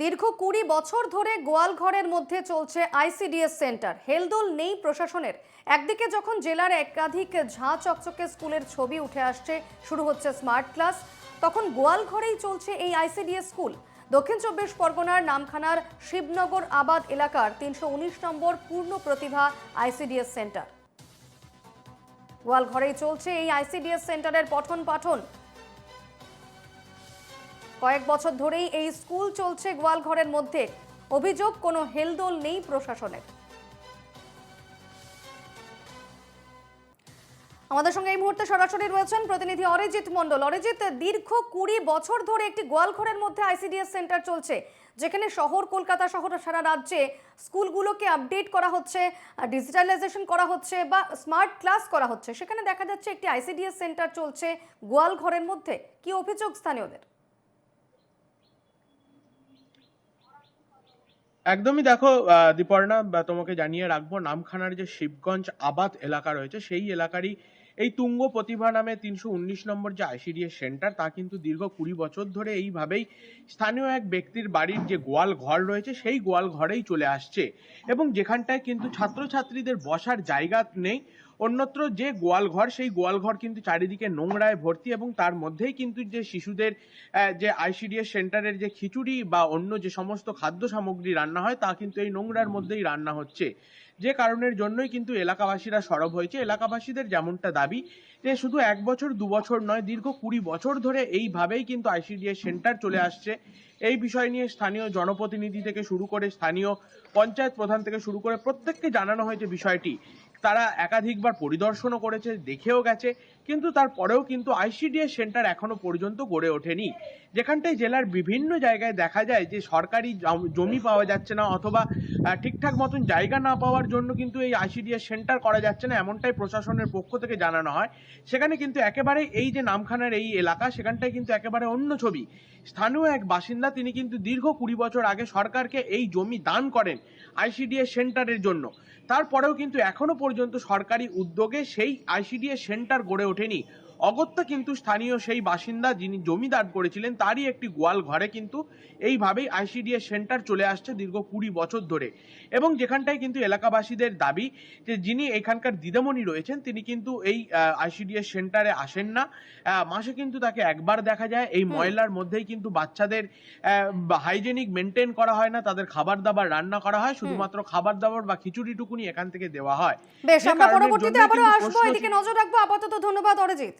দীর্ঘ কুড়ি বছর ধরে গোয়ালঘরের মধ্যে চলছে আইসিডিএস সেন্টার। হেলদোল নেই প্রশাসনের। একদিকে যখন জেলার একাধিক ঝাঁ চকচকে স্কুলের ছবি উঠে আসছে, শুরু হচ্ছে স্মার্ট ক্লাস, তখন গোয়ালঘরেই চলছে এই আইসিডিএস স্কুল। দক্ষিণ চব্বিশ পরগনার নামখানার শিবনগর আবাদ এলাকার তিনশো উনিশ নম্বর পূর্ণ প্রতিভা আইসিডিএস সেন্টার। গোয়ালঘরেই চলছে এই আইসিডিএস সেন্টারের পঠন পাঠন। কয়েক বছর ধরেই এই স্কুল চলছে গোয়ালঘরের মধ্যে। অভিযোগ, কোনো হেলদোল নেই প্রশাসনের। আমাদের সঙ্গে এই মুহূর্তে সরাসরি রয়েছেন প্রতিনিধি অরিজিৎ মণ্ডল। অরিজিৎ, দীর্ঘ কুড়ি বছর ধরে একটি গোয়ালঘরের মধ্যে আইসিডিএস সেন্টার চলছে, যেখানে শহর, কলকাতা শহর সারা রাজ্যে স্কুলগুলোকে আপডেট করা হচ্ছে, ডিজিটালাইজেশন করা হচ্ছে বা স্মার্ট ক্লাস করা হচ্ছে। সেখানে দেখা যাচ্ছে একটি আইসিডিএস সেন্টার চলছে গোয়ালঘরের মধ্যে। কি অভিযোগ স্থানীয়দের? একদমই দেখো দীপর্ণা তোমাকে জানিয়ে রাখব, নামখানার যে শিবগঞ্জ আবাদ এলাকা রয়েছে, সেই এলাকারই এই তুঙ্গ প্রতিভা নামে তিনশো উনিশ নম্বর যে আইসিডিএস সেন্টার, তা কিন্তু দীর্ঘ কুড়ি বছর ধরে এইভাবেই স্থানীয় এক ব্যক্তির বাড়ির যে গোয়াল ঘর রয়েছে, সেই গোয়াল ঘরেই চলে আসছে। এবং যেখানটায় কিন্তু ছাত্রছাত্রীদের বসার জায়গা নেই। অন্যত্র যে গোয়াল ঘর সেই গোয়াল ঘর কিন্তু চারিদিকে নোংরায় ভর্তি এবং তার মধ্যেই কিন্তু যে শিশুদের যে আইসিডিএস সেন্টারের যে খিচুড়ি বা অন্য যে সমস্ত খাদ্য সামগ্রী রান্না হয় তা কিন্তু এই নোংরার মধ্যেই রান্না হচ্ছে। যে কারণের জন্যই কিন্তু এলাকাবাসীরা সরব হয়েছে। এলাকাবাসীদের যেমনটা দাবি যে শুধু এক বছর দু বছর নয় দীর্ঘ কুড়ি বছর ধরে এইভাবেই কিন্তু আইসিডিএস সেন্টার চলে আসছে। এই বিষয় নিয়ে স্থানীয় জনপ্রতিনিধি থেকে শুরু করে স্থানীয় পঞ্চায়েত প্রধান থেকে শুরু করে প্রত্যেককে জানানো হয়েছে বিষয়টি। তারা একাধিকবার পরিদর্শনও করেছে, দেখেও গেছে, কিন্তু তারপরেও কিন্তু আইসিডিএস সেন্টার এখনও পর্যন্ত গড়ে ওঠেনি। যেখানটায় জেলার বিভিন্ন জায়গায় দেখা যায় যে সরকারি জমি পাওয়া যাচ্ছে না অথবা ঠিকঠাক মতন জায়গা না পাওয়ার জন্য কিন্তু এই আইসিডিএস সেন্টার করা যাচ্ছে না, এমনটাই প্রশাসনের পক্ষ থেকে জানানো হয়। সেখানে কিন্তু একেবারে এই যে নামখানার এই এলাকা, সেখানটায় কিন্তু একেবারে অন্য ছবি। স্থানীয় এক বাসিন্দা, তিনি কিন্তু দীর্ঘ কুড়ি বছর আগে সরকারকে এই জমি দান করেন আইসিডিএস সেন্টারের জন্য। তারপরেও কিন্তু এখনও পর্যন্ত সরকারি উদ্যোগে সেই আইসিডিএস সেন্টার গড়ে ওঠেনি। অগত্যা কিন্তু স্থানীয় সেই বাসিন্দা যিনি জমি দান করেছিলেন তারই একটি গোয়াল ঘরে কিন্তু এইভাবেই আইসিডিএস সেন্টার চলে আসছে দীর্ঘ কুড়ি বছর ধরে। এবং যেখানটায় কিন্তু এলাকাবাসীদের দাবি যে যিনি এখানকার দিদামণি রয়েছেন তিনি কিন্তু এই আইসিডিএস সেন্টারে আসেন না। মাসে কিন্তু তাকে একবার দেখা যায়। এই ময়লার মধ্যেই কিন্তু বাচ্চাদের হাইজেনিক মেনটেন করা হয় না তাদের খাবার দাবার রান্না করা হয় শুধুমাত্র খাবার দাবার বা খিচুড়ি টুকুনি এখান থেকে দেওয়া হয়। বেশ আমরা পরবর্তীতে আবারও আসব। এদিকে নজর রাখব। আপাতত ধন্যবাদ অরিজিৎ।